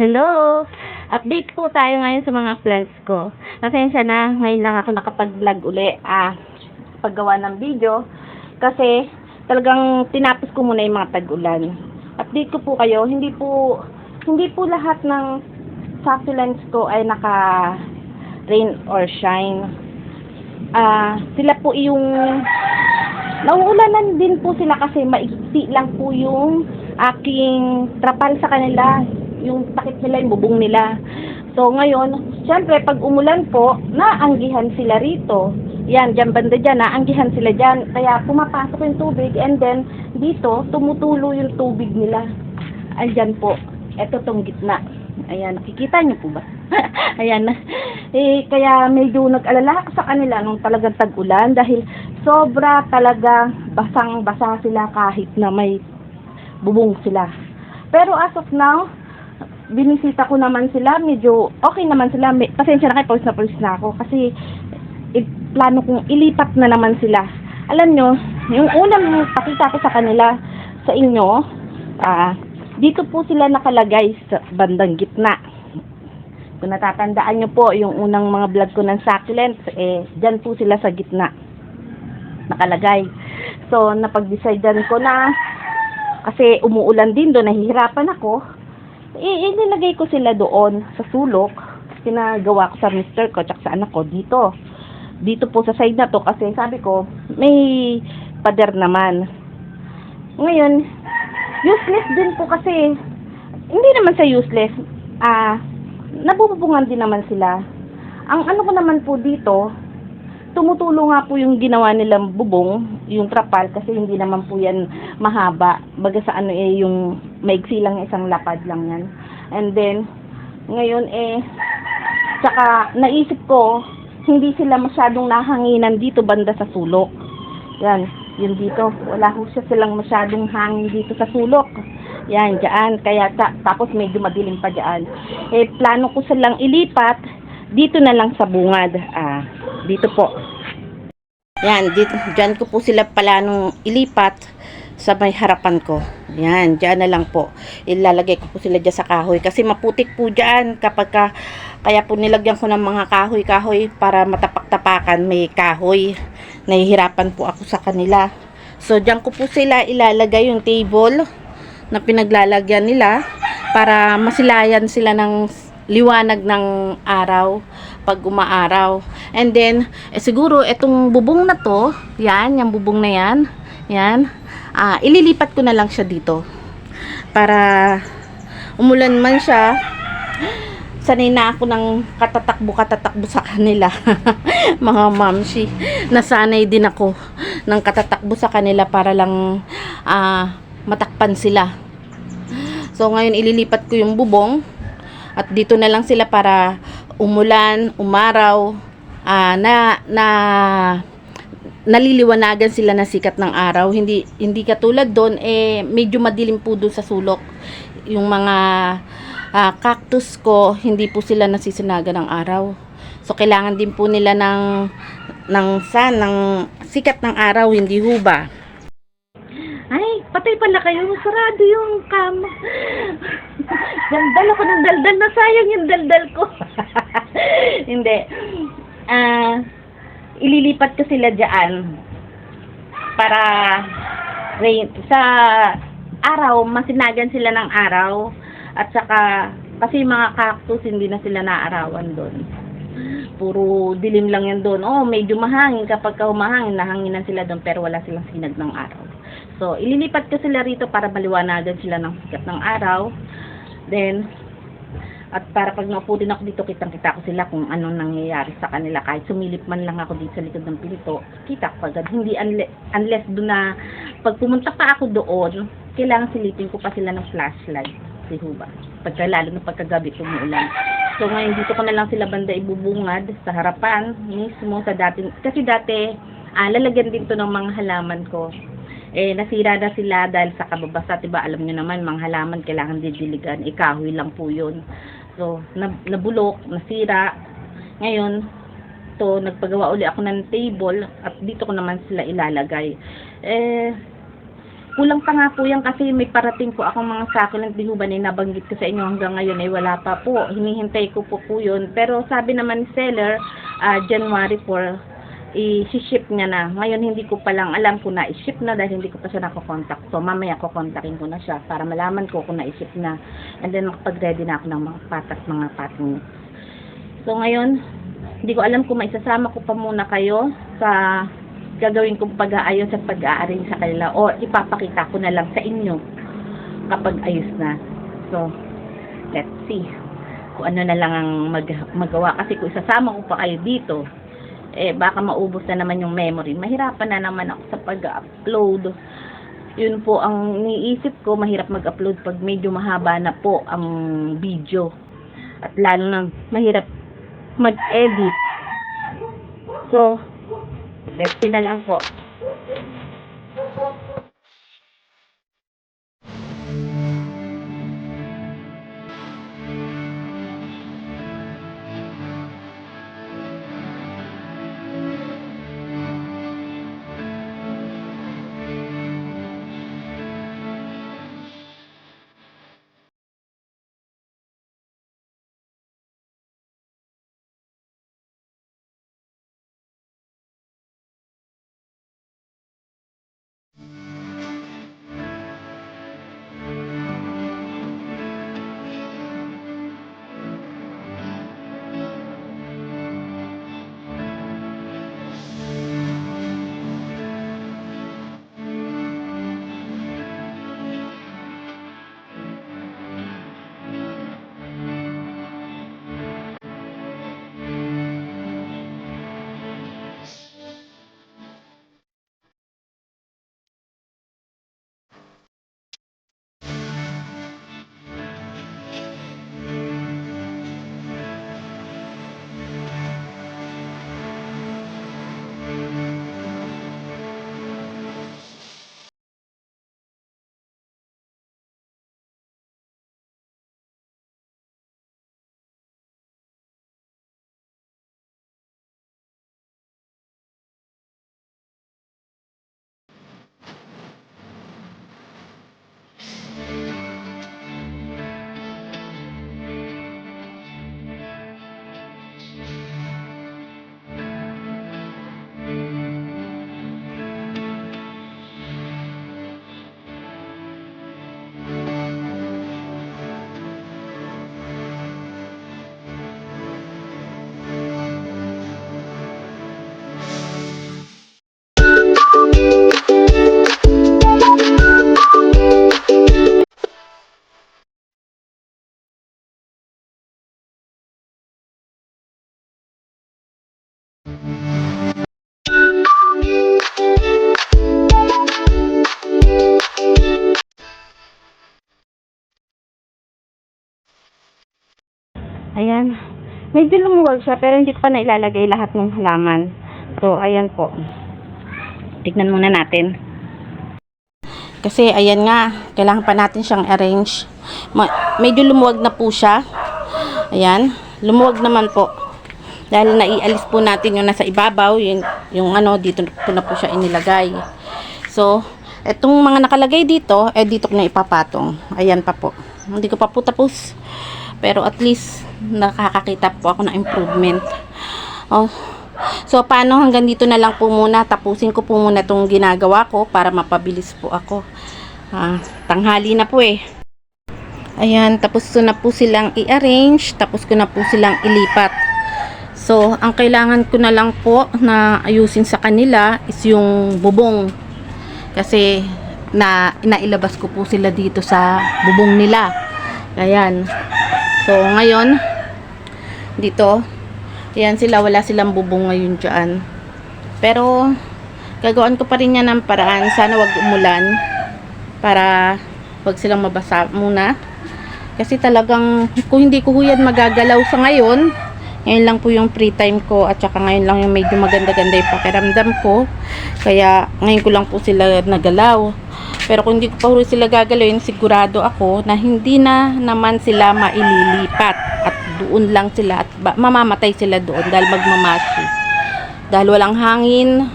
Hello! Update po tayo ngayon sa mga plans ko. Pasensya na, ngayon lang ako nakapag-vlog uli. Ah, paggawa ng video. Kasi, talagang tinapos ko muna yung mga tag-ulan. Update ko po kayo, hindi po, hindi po lahat ng succulents ko ay naka rain or shine. Ah, sila po yung nauulanan din po sila kasi maigsi lang po yung aking trapal sa kanila. Yung takip nila, yung bubong nila. So, ngayon, syempre, pag umulan po, naanggihan sila rito. Yan, dyan banda dyan, naanggihan sila dyan. Kaya pumapasok yung tubig and then dito, tumutulo yung tubig nila. Andyan po. Ito tong gitna. Ayan, nakikita niyo po ba? Ayan. Eh, kaya medyo nag-alala ako sa kanila nung talagang tag-ulan dahil sobra talaga basang-basa sila kahit na may bubong sila. Pero as of now, binisita ko naman sila, medyo okay naman sila. May, pasensya na kayo, pawis na pawis na ako. Kasi, i- plano kong ilipat na naman sila. Alam nyo, yung unang pakita ko sa kanila, sa inyo, ah, dito po sila nakalagay sa bandang gitna. Kung natatandaan nyo po, yung unang mga vlog ko ng succulents, eh, dyan po sila sa gitna. Nakalagay. So, napag-decidean ko na, kasi umuulan din doon, nahihirapan ako, inilagay ko sila doon sa sulok. Pinagawa ko sa mister ko tsaka sa anak ko dito. Dito po sa side na to kasi sabi ko may pader naman. Ngayon, useless din po kasi hindi naman sa useless. Ah, nabububungan din naman sila. Ang ano ko naman po dito, tumutulong nga po yung ginawa nilang bubong, yung trapal, kasi hindi naman po yan mahaba. Baga sa ano eh, yung maigsi lang isang lapad lang yan. And then, ngayon eh, tsaka naisip ko, hindi sila masyadong nahanginan dito banda sa sulok. Yan, yun dito. Wala ho siya silang masyadong hangin dito sa sulok. Yan, dyan. Kaya, ta- tapos medyo madilim pa dyan. Eh, plano ko silang ilipat dito na lang sa bungad. Ah, dito po. Yan, dito, dyan ko po sila pala nung ilipat sa may harapan ko. Yan, dyan na lang po. Ilalagay ko po sila dyan sa kahoy. Kasi maputik po dyan kapag ka, kaya po nilagyan ko ng mga kahoy-kahoy para matapak-tapakan may kahoy. Nahihirapan po ako sa kanila. So, dyan ko po sila ilalagay yung table na pinaglalagyan nila para masilayan sila ng liwanag ng araw pag umaaraw. And then, eh, siguro itong bubong na to, yan, yung bubong na yan, yan, ah, ililipat ko na lang siya dito. Para umulan man siya, sanay na ako ng katatakbo-katatakbo sa kanila. Mga mamshi. Nasanay din ako ng katatakbo sa kanila para lang ah, matakpan sila. So ngayon ililipat ko yung bubong at dito na lang sila para umulan, umaraw, ah, na na naliliwanagan sila ng sikat ng araw. Hindi hindi katulad doon eh medyo madilim po doon sa sulok. Yung mga ah, cactus ko, hindi po sila nasisinagan ng araw. So kailangan din po nila ng ng sun, ng sikat ng araw, hindi ho ba? Ay, patay pala kayo. Sarado yung cam. daldal ako ng daldal. Nasayang yung daldal ko. Hindi. Ah, ililipat ko sila dyan para sa araw, masinagan sila ng araw at saka kasi mga cactus hindi na sila naarawan doon. Puro dilim lang yan doon. Oh, medyo mahangin kapag ka humahangin, nahanginan sila doon pero wala silang sinag ng araw. So, ililipat ko sila rito para maliwanagan sila ng sikat ng araw. Then, at para pag naupo din ako dito, kitang-kita ko sila kung ano nangyayari sa kanila. Kahit sumilip man lang ako dito sa likod ng pinto, kita ko agad. Hindi unless, unless doon na, pag pumunta pa ako doon, kailangan silipin ko pa sila ng flashlight. Si Huba. Pagka, lalo na pagkagabi umuulan. So ngayon dito ko na lang sila banda ibubungad sa harapan mismo sa dati. Kasi dati, ah, lalagyan din to ng mga halaman ko eh nasira na sila dahil sa kababasa, 'di ba? Alam niyo naman, mga halaman kailangan didiligan, eh kahoy lang po 'yun. So, nab nabulok, nasira. Ngayon, to nagpagawa uli ako ng table at dito ko naman sila ilalagay. Eh kulang pa nga po yan kasi may parating po akong mga succulent di ho ba na nabanggit ko sa inyo hanggang ngayon ay wala pa po. Hinihintay ko po po yun. Pero sabi naman ni seller, ah, January 4, i-ship niya na. Ngayon hindi ko pa lang alam kung na-ship na dahil hindi ko pa siya nakokontakt. So mamaya ko kontakin ko na siya para malaman ko kung na-ship na. And then makapag-ready na ako ng mga patas, mga pating. So ngayon, hindi ko alam kung maisasama ko pa muna kayo sa gagawin kong pag-aayos at pag-aaring sa kanila o ipapakita ko na lang sa inyo kapag ayos na. So, let's see kung ano na lang ang mag magawa kasi kung isasama ko pa kayo dito eh baka maubos na naman yung memory. Mahirapan na naman ako sa pag-upload. Yun po ang niisip ko. Mahirap mag-upload pag medyo mahaba na po ang video. At lalo na mahirap mag-edit. So see na lang po Ayan. Medyo lumuwag siya pero hindi ko pa nailalagay lahat ng halaman. So, ayan po. Tignan muna natin. Kasi, ayan nga, kailangan pa natin siyang arrange. Medyo lumuwag na po siya. Ayan. Lumuwag naman po. Dahil naialis po natin yung nasa ibabaw, yung, yung ano, dito ko na po siya inilagay. So, etong mga nakalagay dito, eh dito ko na ipapatong. Ayan pa po. Hindi ko pa po tapos. Pero at least, nakakakita po ako ng improvement. Oh. So, paano hanggang dito na lang po muna. Tapusin ko po muna itong ginagawa ko para mapabilis po ako. Ah, tanghali na po eh. Ayan, tapos ko na po silang i-arrange. Tapos ko na po silang ilipat. So, ang kailangan ko na lang po na ayusin sa kanila is yung bubong. Kasi, na nailabas ko po sila dito sa bubong nila. Ayan. So, ngayon, dito, ayan sila, wala silang bubong ngayon dyan. Pero, gagawin ko pa rin yan ng paraan. Sana wag umulan para wag silang mabasa muna. Kasi talagang, kung hindi ko yan magagalaw sa ngayon, ngayon lang po yung free time ko at saka ngayon lang yung medyo maganda-ganda yung pakiramdam ko. Kaya ngayon ko lang po sila nagalaw. Pero kung hindi ko pa sila gagalawin, sigurado ako na hindi na naman sila maililipat at doon lang sila at mamamatay sila doon dahil magmamashi. Dahil walang hangin,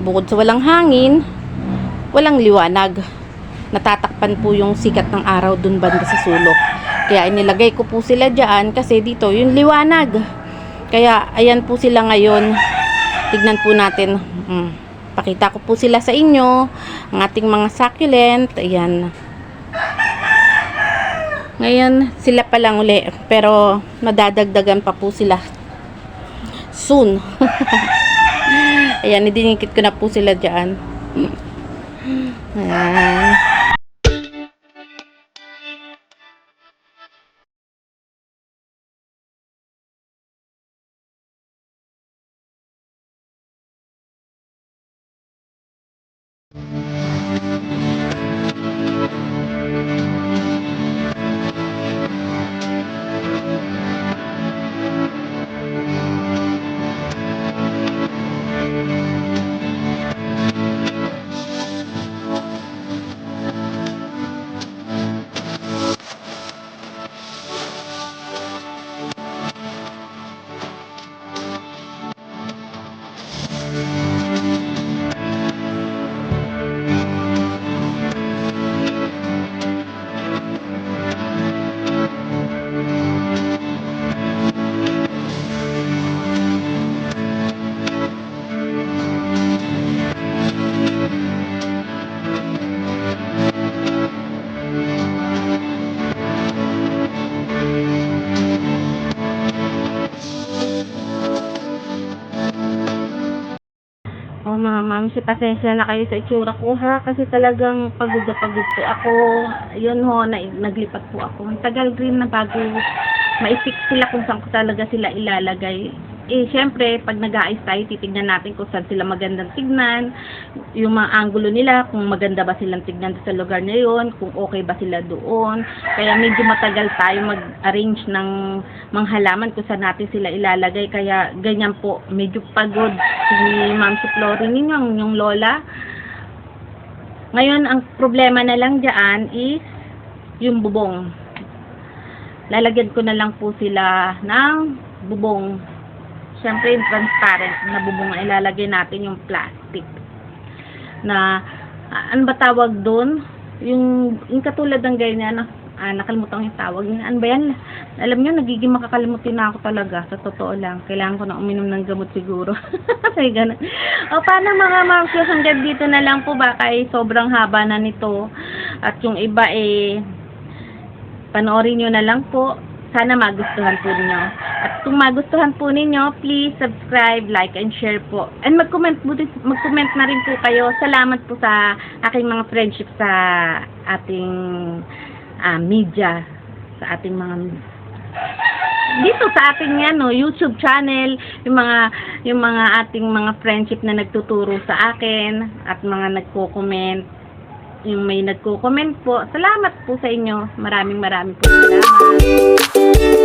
bukod sa walang hangin, walang liwanag. natatakpan po yung sikat ng araw dun banda sa sulok. Kaya inilagay ko po sila dyan kasi dito yung liwanag. Kaya ayan po sila ngayon. Tignan po natin. Mm. Pakita ko po sila sa inyo. Ang ating mga succulent. Ayan. Ngayon, sila pa lang uli. Pero, madadagdagan pa po sila. Soon. Ayan, idinikit ko na po sila dyan. Ayan. Mga ma'am, si pasensya na kayo sa itsura ko ha, kasi talagang pagod na pagod po ako. Yun ho, na, naglipat po ako. Ang tagal rin na bago maisik sila kung saan ko talaga sila ilalagay. Eh, syempre, pag nag-aayos tayo, titignan natin kung saan sila magandang tignan, yung mga angulo nila, kung maganda ba silang tignan sa lugar na yun, kung okay ba sila doon. Kaya medyo matagal tayo mag-arrange ng mga halaman kung saan natin sila ilalagay. Kaya ganyan po, medyo pagod si Ma'am si Florin, yun yung, yung lola. Ngayon, ang problema na lang dyan is yung bubong. Lalagyan ko na lang po sila ng bubong. Siyempre, yung transparent na bubong ilalagay natin yung plastic. Na, ah, ano ba tawag doon? Yung, yung katulad ng ganyan, ah, nakalimutan ko yung tawag. Yung, ano ba yan? Alam nyo, nagiging makakalimutin na ako talaga. Sa totoo lang. Kailangan ko na uminom ng gamot siguro. Kasi ganun. O, paano mga mamsyo? Hanggang dito na lang po ba? Kay sobrang haba na nito. At yung iba eh, panoorin nyo na lang po. Sana magustuhan po ninyo. At kung magustuhan po ninyo, please subscribe, like, and share po. And mag-comment, mag-comment na rin po kayo. Salamat po sa aking mga friendship sa ating ah, media. Sa ating mga dito sa ating ano, YouTube channel, yung mga yung mga ating mga friendship na nagtuturo sa akin at mga nagko-comment, yung may nagko-comment po. Salamat po sa inyo. Maraming maraming po salamat. Thank you.